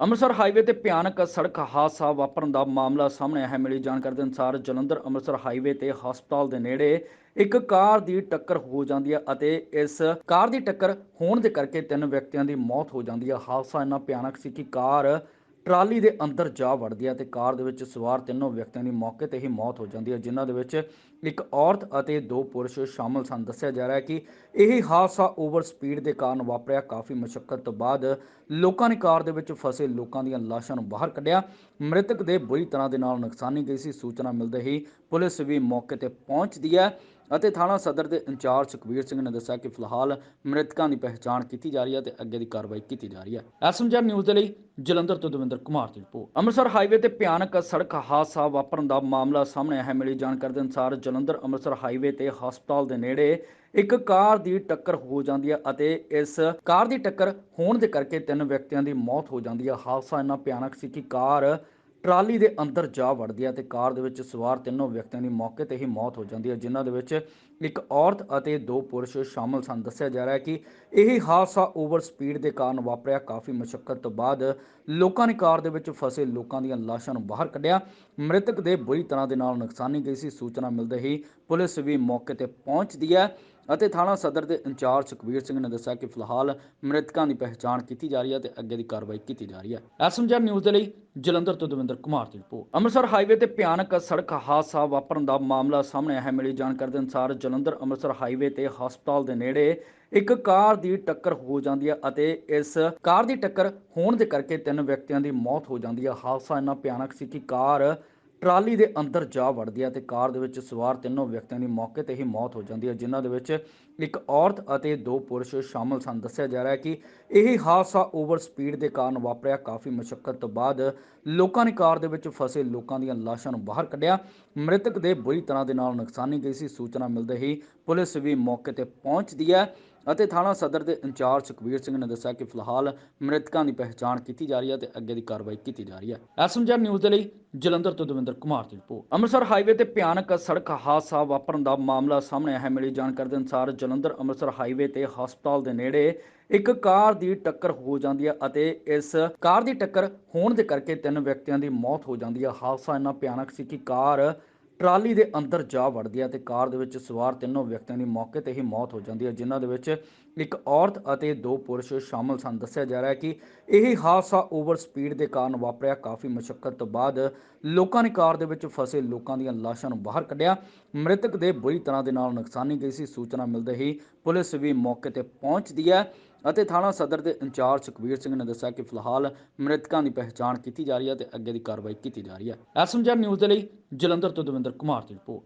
Amritsar highway ਤੇ ਭਿਆਨਕ ਸੜਕ ਹਾਦਸਾ ਵਾਪਰਨ ਦਾ ਮਾਮਲਾ ਸਾਹਮਣੇ ਆਇਆ ਹੈ। ਮਿਲੀ ਜਾਣਕਾਰੀ ਦੇ ਅਨੁਸਾਰ ਜਲੰਧਰ ਅੰਮ੍ਰਿਤਸਰ ਹਾਈਵੇ ਤੇ ਹਸਪਤਾਲ ਦੇ ਨੇੜੇ ਇੱਕ ਕਾਰ ਦੀ ਟੱਕਰ ਹੋ ਜਾਂਦੀ ਹੈ ਅਤੇ ਇਸ ਕਾਰ ਦੀ ਟੱਕਰ ਹੋਣ ਦੇ ਕਰਕੇ ਤਿੰਨ ਵਿਅਕਤੀਆਂ ਦੀ ਮੌਤ ਹੋ ਜਾਂਦੀ ਹੈ। ਹਾਦਸਾ ਇੰਨਾ ਭਿਆਨਕ ਸੀ ਕਿ ਕਾਰ ਟਰਾਲੀ ਦੇ ਅੰਦਰ ਜਾ ਵੜਦੀ ਹੈ ਤੇ ਕਾਰ ਦੇ ਵਿੱਚ ਸਵਾਰ ਤਿੰਨੋਂ ਵਿਅਕਤੀਆਂ ਦੀ ਮੌਕੇ ਤੇ ਹੀ ਮੌਤ ਹੋ ਜਾਂਦੀ ਹੈ, ਜਿਨ੍ਹਾਂ ਦੇ ਵਿੱਚ ਇੱਕ ਔਰਤ ਅਤੇ ਦੋ ਪੁਰਸ਼ ਸ਼ਾਮਲ ਸਨ। ਦੱਸਿਆ ਜਾ ਰਿਹਾ ਹੈ ਕਿ ਇਹ ਹਾਦਸਾ ਓਵਰ ਸਪੀਡ ਦੇ ਕਾਰਨ ਵਾਪਰਿਆ। ਕਾਫੀ ਮੁਸ਼ਕਲ ਤੋਂ ਬਾਅਦ ਲੋਕਾਂ ਨੇ ਕਾਰ ਦੇ ਵਿੱਚ ਫਸੇ ਲੋਕਾਂ ਦੀਆਂ ਲਾਸ਼ਾਂ ਨੂੰ ਬਾਹਰ ਕੱਢਿਆ। ਮ੍ਰਿਤਕ ਦੇ ਬੁਰੀ ਤਰ੍ਹਾਂ ਦੇ ਨਾਲ ਨੁਕਸਾਨੀ ਗਈ ਸੀ। ਸੂਚਨਾ ਮਿਲਦੇ ਹੀ ਪੁਲਿਸ ਵੀ ਮੌਕੇ ਤੇ ਪਹੁੰਚਦੀ ਹੈ। ਅਤੇ ਥਾਣਾ ਸਦਰ ਦੇ ਇੰਚਾਰਜ ਸੁਖਬੀਰ ਸਿੰਘ ਨੇ ਦੱਸਿਆ ਕਿ ਫਿਲਹਾਲ ਮ੍ਰਿਤਕਾਂ ਦੀ ਪਹਿਚਾਣ ਕੀਤੀ ਜਾ ਰਹੀ ਹੈ ਤੇ ਅੱਗੇ ਦੀ ਕਾਰਵਾਈ ਕੀਤੀ ਜਾ ਰਹੀ ਹੈ। ਐਸਐਮਜੀ ਨਿਊਜ਼ ਦੇ ਲਈ ਜਲੰਧਰ ਤੋਂ ਦਵਿੰਦਰ ਕੁਮਾਰ ਦੀ ਰਿਪੋਰਟ। ਅੰਮ੍ਰਿਤਸਰ ਹਾਈਵੇ ਤੇ ਭਿਆਨਕ ਸੜਕ ਹਾਦਸਾ ਵਾਪਰਨ ਦਾ ਮਾਮਲਾ ਸਾਹਮਣੇ ਆਇਆ। ਹੈ ਮਿਲੀ ਜਾਣਕਾਰੀ ਦੇ ਅਨੁਸਾਰ ਜਲੰਧਰ ਅੰਮ੍ਰਿਤਸਰ ਹਾਈਵੇ ਤੇ ਹਸਪਤਾਲ ਦੇ ਨੇੜੇ ਇੱਕ ਕਾਰ ਦੀ ਟੱਕਰ ਹੋ ਜਾਂਦੀ ਹੈ ਅਤੇ ਇਸ ਕਾਰ ਦੀ ਟੱਕਰ ਹੋਣ ਦੇ ਕਰਕੇ ਤਿੰਨ ਵਿਅਕਤੀਆਂ ਦੀ ਮੌਤ ਹੋ ਜਾਂਦੀ ਹੈ। ਹਾਦਸਾ ਇੰਨਾ ਭਿਆਨਕ ਸੀ ਕਿ ਕਾਰ ਟਰਾਲੀ ਦੇ ਅੰਦਰ ਜਾ ਵੜਦੀ ਹੈ ਤੇ ਕਾਰ ਦੇ ਵਿੱਚ ਸਵਾਰ ਤਿੰਨੋਂ ਵਿਅਕਤੀਆਂ ਦੀ ਮੌਕੇ ਤੇ ਹੀ ਮੌਤ ਹੋ ਜਾਂਦੀ ਹੈ, ਜਿਨ੍ਹਾਂ ਦੇ ਵਿੱਚ ਇੱਕ ਔਰਤ ਅਤੇ ਦੋ ਪੁਰਸ਼ ਸ਼ਾਮਲ ਸਨ। ਦੱਸਿਆ ਜਾ ਰਿਹਾ ਹੈ ਕਿ ਇਹ ਹਾਦਸਾ ਓਵਰ ਸਪੀਡ ਦੇ ਕਾਰਨ ਵਾਪਰਿਆ। ਕਾਫੀ ਮੁਸ਼ਕਲ ਤੋਂ ਬਾਅਦ ਲੋਕਾਂ ਨੇ ਕਾਰ ਦੇ ਵਿੱਚ ਫਸੇ ਲੋਕਾਂ ਦੀਆਂ ਲਾਸ਼ਾਂ ਨੂੰ ਬਾਹਰ ਕੱਢਿਆ। ਮ੍ਰਿਤਕ ਦੇ ਬੁਰੀ ਤਰ੍ਹਾਂ ਦੇ ਨਾਲ ਨੁਕਸਾਨੀ ਗਈ ਸੀ। ਸੂਚਨਾ ਮਿਲਦੇ ਹੀ ਪੁਲਿਸ ਵੀ ਮੌਕੇ ਤੇ ਪਹੁੰਚਦੀ ਹੈ। ਅਤੇ ਥਾਣਾ ਸਦਰ ਦੇ ਇੰਚਾਰਜ ਸੁਖਬੀਰ ਸਿੰਘ ਨੇ ਦੱਸਿਆ ਕਿ ਫਿਲਹਾਲ ਮ੍ਰਿਤਕਾਂ ਦੀ ਪਹਿਚਾਣ ਕੀਤੀ ਜਾ ਰਹੀ ਹੈ ਤੇ ਅੱਗੇ ਦੀ ਕਾਰਵਾਈ ਕੀਤੀ ਜਾ ਰਹੀ ਹੈ। ਐਸਐਮਜੀ ਨਿਊਜ਼ ਦੇ ਲਈ ਜਲੰਧਰ ਤੋਂ ਦਵਿੰਦਰ ਕੁਮਾਰ ਦੀ ਰਿਪੋਰਟ। ਅੰਮ੍ਰਿਤਸਰ ਹਾਈਵੇ ਤੇ ਭਿਆਨਕ ਸੜਕ ਹਾਦਸਾ ਵਾਪਰਨ ਦਾ ਮਾਮਲਾ ਸਾਹਮਣੇ ਆਇਆ ਹੈ। ਮਿਲੀ ਜਾਣਕਾਰੀ ਦੇ ਅਨੁਸਾਰ ਜਲੰਧਰ ਅੰਮ੍ਰਿਤਸਰ ਹਾਈਵੇ ਤੇ ਹਸਪਤਾਲ ਦੇ ਨੇੜੇ ਇੱਕ ਕਾਰ ਦੀ ਟੱਕਰ ਹੋ ਜਾਂਦੀ ਹੈ ਅਤੇ ਇਸ ਕਾਰ ਦੀ ਟੱਕਰ ਹੋਣ ਦੇ ਕਰਕੇ ਤਿੰਨ ਵਿਅਕਤੀਆਂ ਦੀ ਮੌਤ ਹੋ ਜਾਂਦੀ ਹੈ। ਹਾਦਸਾ ਇੰਨਾ ਭਿਆਨਕ ਸੀ ਕਿ ਕਾਰ ਟਰਾਲੀ ਦੇ ਅੰਦਰ ਜਾ ਵੜਦੀ ਹੈ ਤੇ ਕਾਰ ਦੇ ਵਿੱਚ ਸਵਾਰ ਤਿੰਨੋਂ ਵਿਅਕਤੀਆਂ ਦੀ ਮੌਕੇ ਤੇ ਹੀ ਮੌਤ ਹੋ ਜਾਂਦੀ ਹੈ, ਜਿਨ੍ਹਾਂ ਦੇ ਵਿੱਚ ਇੱਕ ਔਰਤ ਅਤੇ ਦੋ ਪੁਰਸ਼ ਸ਼ਾਮਲ ਸਨ। ਦੱਸਿਆ ਜਾ ਰਿਹਾ ਹੈ ਕਿ ਇਹ ਹਾਦਸਾ ਓਵਰ ਸਪੀਡ ਦੇ ਕਾਰਨ ਵਾਪਰਿਆ। ਕਾਫੀ ਮੁਸ਼ਕਲ ਤੋਂ ਬਾਅਦ ਲੋਕਾਂ ਨੇ ਕਾਰ ਦੇ ਵਿੱਚ ਫਸੇ ਲੋਕਾਂ ਦੀਆਂ ਲਾਸ਼ਾਂ ਨੂੰ ਬਾਹਰ ਕੱਢਿਆ। ਮ੍ਰਿਤਕ ਦੇ ਬੁਰੀ ਤਰ੍ਹਾਂ ਦੇ ਨਾਲ ਨੁਕਸਾਨੀ ਗਈ ਸੀ। ਸੂਚਨਾ ਮਿਲਦੇ ਹੀ ਪੁਲਿਸ ਵੀ ਮੌਕੇ ਤੇ ਪਹੁੰਚਦੀ ਹੈ। ਅਤੇ ਥਾਣਾ ਸਦਰ ਦੇ ਇੰਚਾਰਜ ਸੁਖਬੀਰ ਸਿੰਘ ਨੇ ਦੱਸਿਆ ਕਿ ਫਿਲਹਾਲ ਮ੍ਰਿਤਕਾਂ ਦੀ ਪਹਿਚਾਣ ਕੀਤੀ ਜਾ ਰਹੀ ਹੈ ਤੇ ਅੱਗੇ ਦੀ ਕਾਰਵਾਈ ਕੀਤੀ ਜਾ ਰਹੀ ਹੈ। ਐਸਐਮਜੀ ਨਿਊਜ਼ ਦੇ ਲਈ ਜਲੰਧਰ ਤੋਂ ਦਵਿੰਦਰ ਕੁਮਾਰ ਦੀ ਰਿਪੋਰਟ। ਅੰਮ੍ਰਿਤਸਰ ਹਾਈਵੇ ਤੇ ਭਿਆਨਕ ਸੜਕ ਹਾਦਸਾ ਵਾਪਰਨ ਦਾ ਮਾਮਲਾ ਸਾਹਮਣੇ ਆਇਆ ਹੈ। ਮਿਲੀ ਜਾਣਕਾਰੀ ਦੇ ਅਨੁਸਾਰ ਜਲੰਧਰ ਅੰਮ੍ਰਿਤਸਰ ਹਾਈਵੇ ਤੇ ਹਸਪਤਾਲ ਦੇ ਨੇੜੇ ਇੱਕ ਕਾਰ ਦੀ ਟੱਕਰ ਹੋ ਜਾਂਦੀ ਹੈ ਅਤੇ ਇਸ ਕਾਰ ਦੀ ਟੱਕਰ ਹੋਣ ਦੇ ਕਰਕੇ ਤਿੰਨ ਵਿਅਕਤੀਆਂ ਦੀ ਮੌਤ ਹੋ ਜਾਂਦੀ ਹੈ। ਹਾਦਸਾ ਇੰਨਾ ਭਿਆਨਕ ਸੀ ਕਿ ਕਾਰ ਟਰਾਲੀ ਦੇ ਅੰਦਰ ਜਾ ਵੜਦੀ ਹੈ ਤੇ ਕਾਰ ਦੇ ਵਿੱਚ ਸਵਾਰ ਤਿੰਨੋਂ ਵਿਅਕਤੀਆਂ ਦੀ ਮੌਕੇ ਤੇ ਹੀ ਮੌਤ ਹੋ ਜਾਂਦੀ ਹੈ, ਜਿਨ੍ਹਾਂ ਦੇ ਵਿੱਚ ਇੱਕ ਔਰਤ ਅਤੇ ਦੋ ਪੁਰਸ਼ ਸ਼ਾਮਲ ਸਨ। ਦੱਸਿਆ ਜਾ ਰਿਹਾ ਹੈ ਕਿ ਇਹ ਹਾਦਸਾ ਓਵਰ ਸਪੀਡ ਦੇ ਕਾਰਨ ਵਾਪਰਿਆ। ਕਾਫੀ ਮੁਸ਼ਕਲ ਤੋਂ ਬਾਅਦ ਲੋਕਾਂ ਨੇ ਕਾਰ ਦੇ ਵਿੱਚ ਫਸੇ ਲੋਕਾਂ ਦੀਆਂ ਲਾਸ਼ਾਂ ਨੂੰ ਬਾਹਰ ਕੱਢਿਆ। ਮ੍ਰਿਤਕ ਦੇ ਬੁਰੀ ਤਰ੍ਹਾਂ ਦੇ ਨਾਲ ਨੁਕਸਾਨੀ ਗਈ ਸੀ। ਸੂਚਨਾ ਮਿਲਦੇ ਹੀ ਪੁਲਿਸ ਵੀ ਮੌਕੇ ਤੇ ਪਹੁੰਚਦੀ ਹੈ। ਅਤੇ ਥਾਣਾ ਸਦਰ ਦੇ ਇੰਚਾਰਜ ਸੁਖਬੀਰ ਸਿੰਘ ਨੇ ਦੱਸਿਆ ਕਿ ਫਿਲਹਾਲ ਮ੍ਰਿਤਕਾਂ ਦੀ ਪਹਿਚਾਣ ਕੀਤੀ ਜਾ ਰਹੀ ਹੈ ਤੇ ਅੱਗੇ ਦੀ ਕਾਰਵਾਈ ਕੀਤੀ ਜਾ ਰਹੀ ਹੈ। ਐਸਐਮਜੀ ਨਿਊਜ਼ ਦੇ ਲਈ ਜਲੰਧਰ ਤੋਂ ਦਵਿੰਦਰ ਕੁਮਾਰ ਦੀ ਰਿਪੋਰਟ।